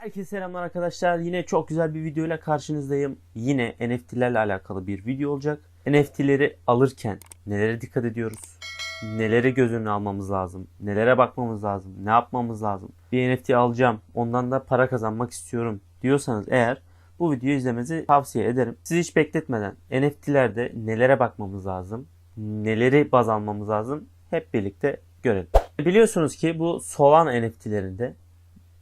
Herkese selamlar arkadaşlar. Yine çok güzel bir video ile karşınızdayım. Yine NFT'lerle alakalı bir video olacak. NFT'leri alırken nelere dikkat ediyoruz? Nelere göz önüne almamız lazım? Nelere bakmamız lazım? Ne yapmamız lazım? Bir NFT alacağım. Ondan da para kazanmak istiyorum diyorsanız eğer bu videoyu izlemenizi tavsiye ederim. Sizi hiç bekletmeden NFT'lerde nelere bakmamız lazım? Neleri baz almamız lazım? Hep birlikte görelim. Biliyorsunuz ki bu Solana NFT'lerinde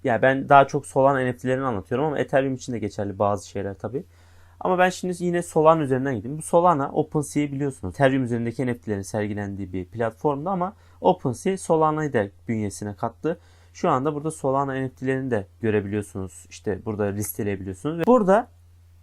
ya ben daha çok Solana NFT'lerini anlatıyorum ama Ethereum için de geçerli bazı şeyler tabii. Ama ben şimdi yine Solana üzerinden gideyim. Bu Solana OpenSea biliyorsunuz. Ethereum üzerindeki NFT'lerin sergilendiği bir platformdu ama OpenSea Solana'yı da bünyesine kattı. Şu anda burada Solana NFT'lerini de görebiliyorsunuz. İşte burada listeleyebiliyorsunuz. Ve burada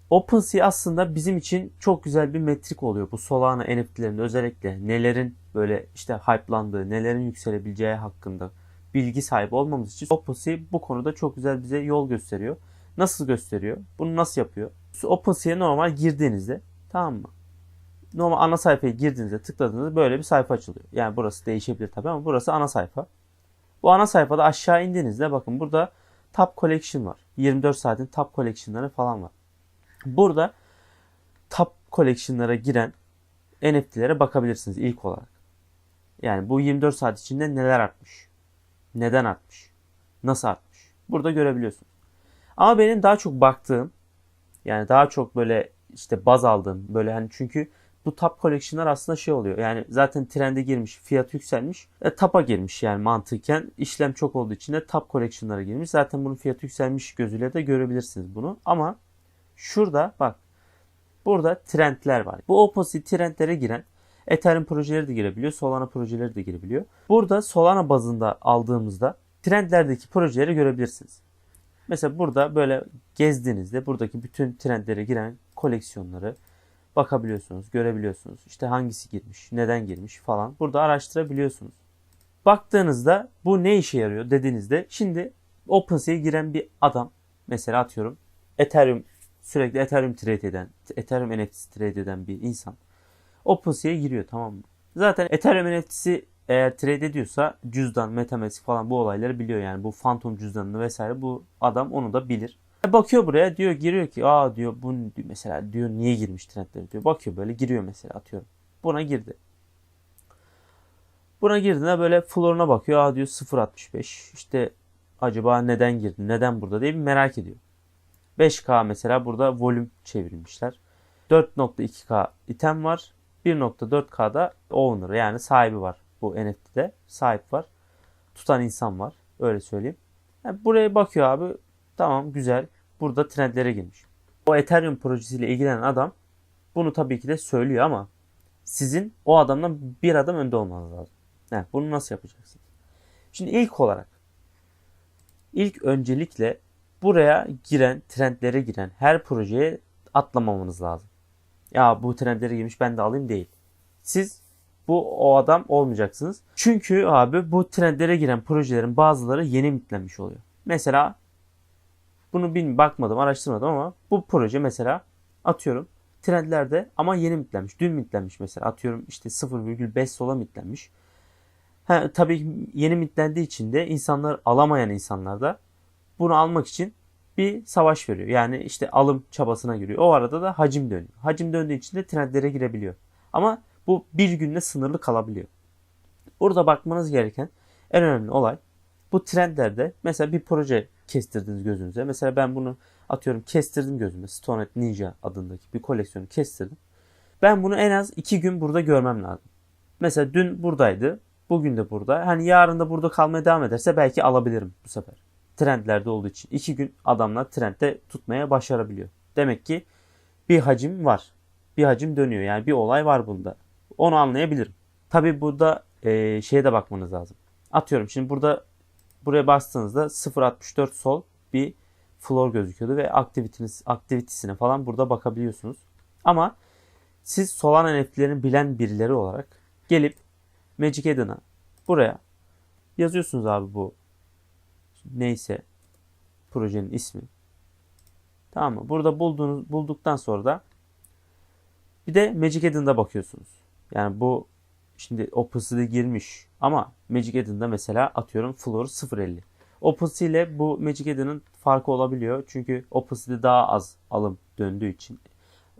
OpenSea aslında bizim için çok güzel bir metrik oluyor. Bu Solana NFT'lerinde özellikle nelerin böyle işte hype'landığı, nelerin yükselebileceği hakkında bilgi sahibi olmamız için OpenSea bu konuda çok güzel bize yol gösteriyor. Nasıl gösteriyor? Bunu nasıl yapıyor? OpenSea'ya normal girdiğinizde tamam mı? Normal ana sayfaya girdiğinizde tıkladığınızda böyle bir sayfa açılıyor. Yani burası değişebilir tabii ama burası ana sayfa. Bu ana sayfada aşağı indiğinizde bakın burada Top Collection var. 24 saatin Top Collection'ları falan var. Burada Top Collection'lara giren NFT'lere bakabilirsiniz ilk olarak. Yani bu 24 saat içinde neler artmış? Neden artmış? Nasıl artmış? Burada görebiliyorsunuz. Ama benim daha çok baktığım yani daha çok böyle işte baz aldığım böyle hani çünkü bu top collection'lar aslında şey oluyor. Yani zaten trende girmiş, fiyat yükselmiş. E, tap'a girmiş yani mantıken. işlem çok olduğu için de top collection'lara girmiş. Zaten bunun fiyatı yükselmiş gözüyle de görebilirsiniz bunu. Ama şurada bak burada trendler var. Bu opposite trendlere giren Ethereum projeleri de girebiliyor. Solana projeleri de girebiliyor. Burada Solana bazında aldığımızda trendlerdeki projeleri görebilirsiniz. Mesela burada böyle gezdiğinizde buradaki bütün trendlere giren koleksiyonları bakabiliyorsunuz, görebiliyorsunuz. İşte hangisi girmiş, neden girmiş falan. Burada araştırabiliyorsunuz. Baktığınızda bu ne işe yarıyor dediğinizde şimdi OpenSea'ya giren bir adam mesela atıyorum Ethereum sürekli Ethereum trade eden, Ethereum NFT trade eden bir insan OpenSea'ya giriyor tamam mı? Zaten Ethereum NFT'si eğer trade ediyorsa cüzdan, metamask falan bu olayları biliyor yani. Bu Phantom cüzdanını vesaire bu adam onu da bilir. E, bakıyor buraya diyor giriyor ki aa diyor bu mesela diyor niye girmiş trendleri diyor. Bakıyor böyle giriyor mesela atıyorum. Buna girdi. Buna girdiğinde böyle floruna bakıyor. Aa diyor 0.65. İşte acaba neden girdi? Neden burada diye bir merak ediyor. 5K mesela burada volüm çevirmişler. 4.2K item var. 1.4K'da owner yani sahibi var bu NFT'de. Sahip var. Tutan insan var. Öyle söyleyeyim. Yani buraya bakıyor abi. Tamam güzel. Burada trendlere girmiş. O Ethereum projesiyle ilgilenen adam bunu tabii ki de söylüyor ama sizin o adamdan bir adım önde olmanız lazım. Yani bunu nasıl yapacaksınız? Şimdi ilk olarak ilk öncelikle buraya giren, trendlere giren her projeye atlamamanız lazım. Ya bu trendlere girmiş ben de alayım değil. Siz bu o adam olmayacaksınız. Çünkü abi bu trendlere giren projelerin bazıları yeni mitlenmiş oluyor. Mesela bunu bilmiyorum bakmadım araştırmadım ama bu proje mesela atıyorum trendlerde ama yeni mitlenmiş. Dün mitlenmiş mesela atıyorum işte 0,5 sola mitlenmiş. Ha, tabii yeni mitlendiği için de insanlar alamayan insanlar da bunu almak için bir savaş veriyor. Yani işte alım çabasına giriyor. O arada da hacim dönüyor. Hacim döndüğü için de trendlere girebiliyor. Ama bu bir günde sınırlı kalabiliyor. Burada bakmanız gereken en önemli olay bu trendlerde mesela bir proje kestirdiniz gözünüze. Mesela ben bunu atıyorum kestirdim gözüme. Stonet Ninja adındaki bir koleksiyonu kestirdim. Ben bunu en az iki gün burada görmem lazım. Mesela dün buradaydı. Bugün de burada. Hani yarın da burada kalmaya devam ederse belki alabilirim bu sefer. Trendlerde olduğu için. iki gün adamlar trendde tutmaya başarabiliyor. Demek ki bir hacim var. Bir hacim dönüyor. Yani bir olay var bunda. Onu anlayabilirim. Tabi burada e, şeye de bakmanız lazım. Atıyorum şimdi burada buraya bastığınızda 0.64 sol bir floor gözüküyordu ve aktivitiniz aktivitisine falan burada bakabiliyorsunuz. Ama siz Solana NFT'lerini bilen birileri olarak gelip Magic Eden'a buraya yazıyorsunuz abi bu neyse projenin ismi. Tamam mı? Burada bulduğunuz bulduktan sonra da bir de Magic Eden'da bakıyorsunuz. Yani bu şimdi OpenSea'da girmiş ama Magic Eden'da mesela atıyorum floor 0.50. OpenSea ile bu Magic Eden'ın farkı olabiliyor. Çünkü OpenSea'de daha az alım döndüğü için.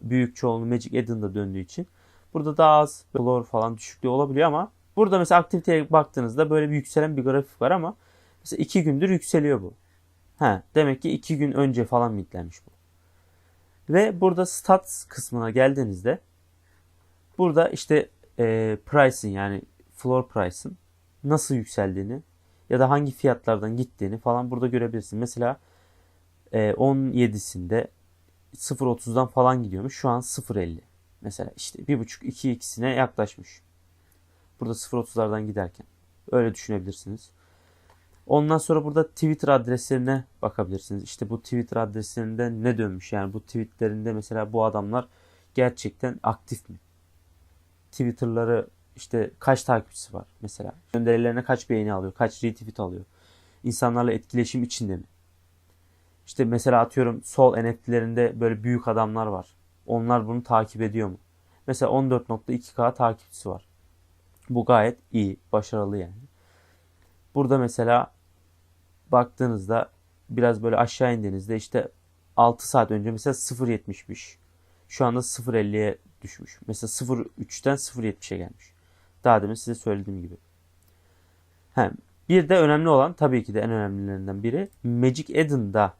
Büyük çoğunluğu Magic Eden'da döndüğü için. Burada daha az floor falan düşüklüğü olabiliyor ama burada mesela aktiviteye baktığınızda böyle bir yükselen bir grafik var ama mesela 2 gündür yükseliyor bu. He, demek ki 2 gün önce falan mitlenmiş bu. Ve burada stats kısmına geldiğinizde burada işte e, price'in yani floor price'ın nasıl yükseldiğini ya da hangi fiyatlardan gittiğini falan burada görebilirsin. Mesela e, 17'sinde 0.30'dan falan gidiyormuş. Şu an 0.50. Mesela işte 1.5-2 ikisine yaklaşmış. Burada 0.30'lardan giderken. Öyle düşünebilirsiniz. Ondan sonra burada Twitter adreslerine bakabilirsiniz. İşte bu Twitter adreslerinde ne dönmüş? Yani bu tweetlerinde mesela bu adamlar gerçekten aktif mi? Twitter'ları işte kaç takipçisi var mesela? Gönderilerine kaç beğeni alıyor? Kaç retweet alıyor? İnsanlarla etkileşim içinde mi? İşte mesela atıyorum sol NFT'lerinde böyle büyük adamlar var. Onlar bunu takip ediyor mu? Mesela 14.2K takipçisi var. Bu gayet iyi, başarılı yani. Burada mesela baktığınızda biraz böyle aşağı indiğinizde işte 6 saat önce mesela 0.70'miş. Şu anda 0.50'ye düşmüş. Mesela 0.3'ten 0.70'e gelmiş. Daha demin size söylediğim gibi. Hem bir de önemli olan tabii ki de en önemlilerinden biri Magic Eden'da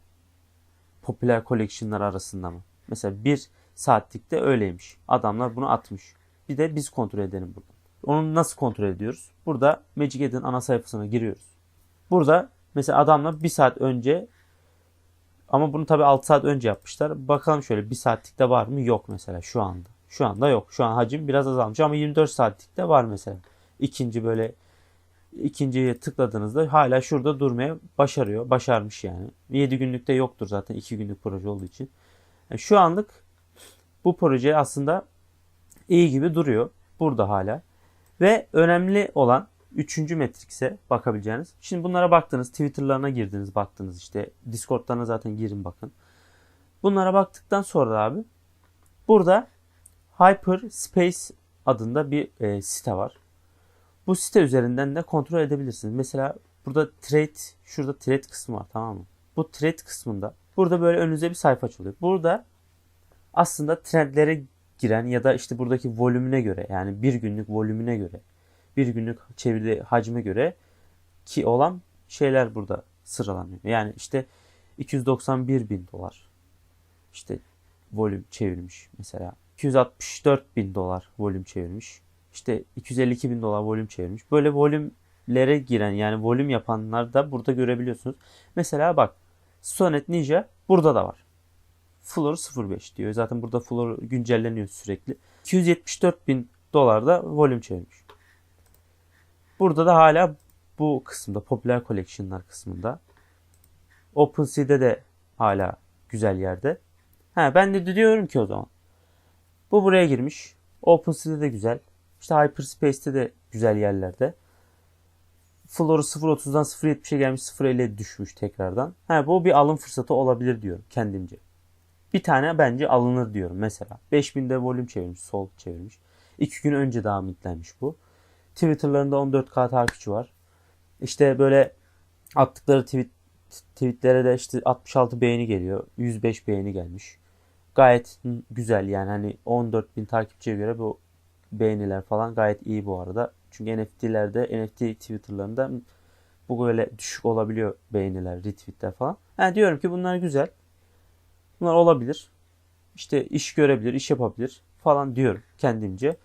popüler collection'lar arasında mı? Mesela bir saatlikte öyleymiş. Adamlar bunu atmış. Bir de biz kontrol edelim burada. Onu nasıl kontrol ediyoruz? Burada Magic Eden ana sayfasına giriyoruz. Burada mesela adamlar bir saat önce ama bunu tabi 6 saat önce yapmışlar. Bakalım şöyle bir saatlikte var mı? Yok mesela şu anda. Şu anda yok. Şu an hacim biraz azalmış ama 24 saatlikte var mesela. İkinci böyle ikinciye tıkladığınızda hala şurada durmaya başarıyor. Başarmış yani. 7 günlükte yoktur zaten 2 günlük proje olduğu için. Yani şu anlık bu proje aslında iyi gibi duruyor. Burada hala. Ve önemli olan üçüncü metrikse bakabileceğiniz. Şimdi bunlara baktınız. Twitter'larına girdiniz baktınız işte. Discord'larına zaten girin bakın. Bunlara baktıktan sonra abi burada Hyperspace adında bir e, site var. Bu site üzerinden de kontrol edebilirsiniz. Mesela burada trade, şurada trade kısmı var tamam mı? Bu trade kısmında burada böyle önünüze bir sayfa açılıyor. Burada aslında trendlere giren ya da işte buradaki volümüne göre yani bir günlük volümüne göre bir günlük çeviri hacme göre ki olan şeyler burada sıralanıyor. Yani işte 291 bin dolar işte volüm çevirmiş mesela. 264 bin dolar volüm çevirmiş. İşte 252 bin dolar volüm çevirmiş. Böyle volümlere giren yani volüm yapanlar da burada görebiliyorsunuz. Mesela bak Sonet Ninja burada da var. Floor 05 diyor. Zaten burada floor güncelleniyor sürekli. 274 bin dolar da volüm çevirmiş. Burada da hala bu kısımda popüler collection'lar kısmında. OpenSea'de de hala güzel yerde. Ha, ben de diyorum ki o zaman. Bu buraya girmiş. OpenSea'de de güzel. İşte Hyperspace'te de güzel yerlerde. Floor'u 0.30'dan 0.70'e gelmiş 0.50'ye düşmüş tekrardan. Ha, bu bir alım fırsatı olabilir diyorum kendimce. Bir tane bence alınır diyorum mesela. 5000'de volüm çevirmiş, sol çevirmiş. 2 gün önce daha mitlenmiş bu. Twitter'larında 14k takipçi var. İşte böyle attıkları tweet tweetlere de işte 66 beğeni geliyor. 105 beğeni gelmiş. Gayet güzel yani hani 14 bin takipçiye göre bu beğeniler falan gayet iyi bu arada. Çünkü NFT'lerde NFT Twitter'larında bu böyle düşük olabiliyor beğeniler, retweetler falan. Yani diyorum ki bunlar güzel. Bunlar olabilir. İşte iş görebilir, iş yapabilir falan diyorum kendimce.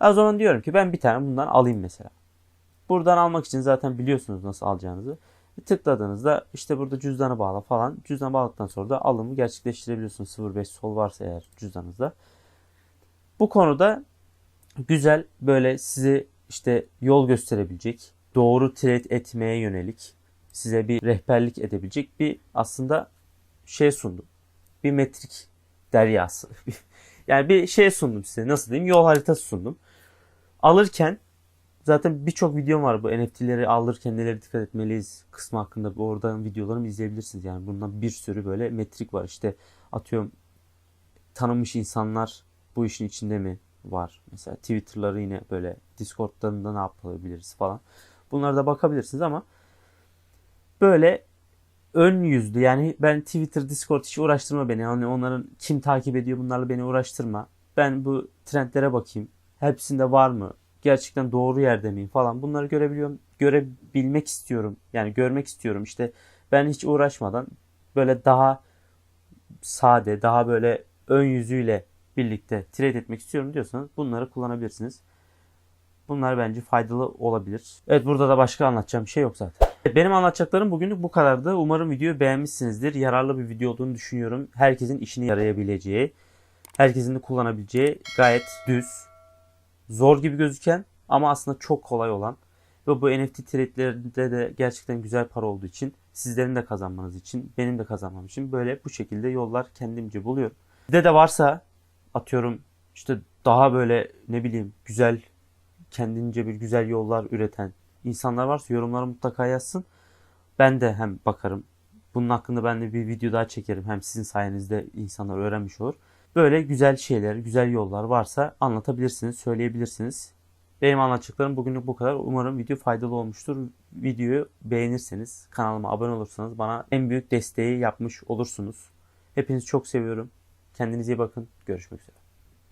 O zaman diyorum ki ben bir tane bundan alayım mesela. Buradan almak için zaten biliyorsunuz nasıl alacağınızı. Tıkladığınızda işte burada cüzdanı bağla falan. Cüzdan bağladıktan sonra da alımı gerçekleştirebiliyorsunuz. 05 sol varsa eğer cüzdanınızda. Bu konuda güzel böyle sizi işte yol gösterebilecek, doğru trade etmeye yönelik size bir rehberlik edebilecek bir aslında şey sundum. Bir metrik deryası. yani bir şey sundum size. Nasıl diyeyim? Yol haritası sundum. Alırken zaten birçok videom var bu NFT'leri alırken nelere dikkat etmeliyiz kısmı hakkında. Oradan videolarımı izleyebilirsiniz. Yani bundan bir sürü böyle metrik var. İşte atıyorum tanınmış insanlar bu işin içinde mi var? Mesela Twitter'ları yine böyle Discord'larında ne yapabiliriz falan. Bunlara da bakabilirsiniz ama böyle ön yüzlü yani ben Twitter, Discord hiç uğraştırma beni. Hani onların kim takip ediyor bunlarla beni uğraştırma. Ben bu trendlere bakayım. Hepsinde var mı? Gerçekten doğru yerde miyim falan. Bunları görebiliyorum. Görebilmek istiyorum. Yani görmek istiyorum. İşte ben hiç uğraşmadan böyle daha sade, daha böyle ön yüzüyle birlikte trade etmek istiyorum diyorsanız bunları kullanabilirsiniz. Bunlar bence faydalı olabilir. Evet burada da başka anlatacağım bir şey yok zaten. Benim anlatacaklarım bugünlük bu kadardı. Umarım videoyu beğenmişsinizdir. Yararlı bir video olduğunu düşünüyorum. Herkesin işine yarayabileceği, herkesin de kullanabileceği gayet düz, zor gibi gözüken ama aslında çok kolay olan ve bu NFT trade'lerinde de gerçekten güzel para olduğu için sizlerin de kazanmanız için, benim de kazanmam için böyle bu şekilde yollar kendimce buluyorum. Sizde de varsa atıyorum işte daha böyle ne bileyim güzel kendince bir güzel yollar üreten insanlar varsa yorumlara mutlaka yazsın. Ben de hem bakarım. Bunun hakkında ben de bir video daha çekerim. Hem sizin sayenizde insanlar öğrenmiş olur. Böyle güzel şeyler, güzel yollar varsa anlatabilirsiniz, söyleyebilirsiniz. Benim anlatacaklarım bugünlük bu kadar. Umarım video faydalı olmuştur. Videoyu beğenirseniz, kanalıma abone olursanız bana en büyük desteği yapmış olursunuz. Hepinizi çok seviyorum. Kendinize iyi bakın. Görüşmek üzere.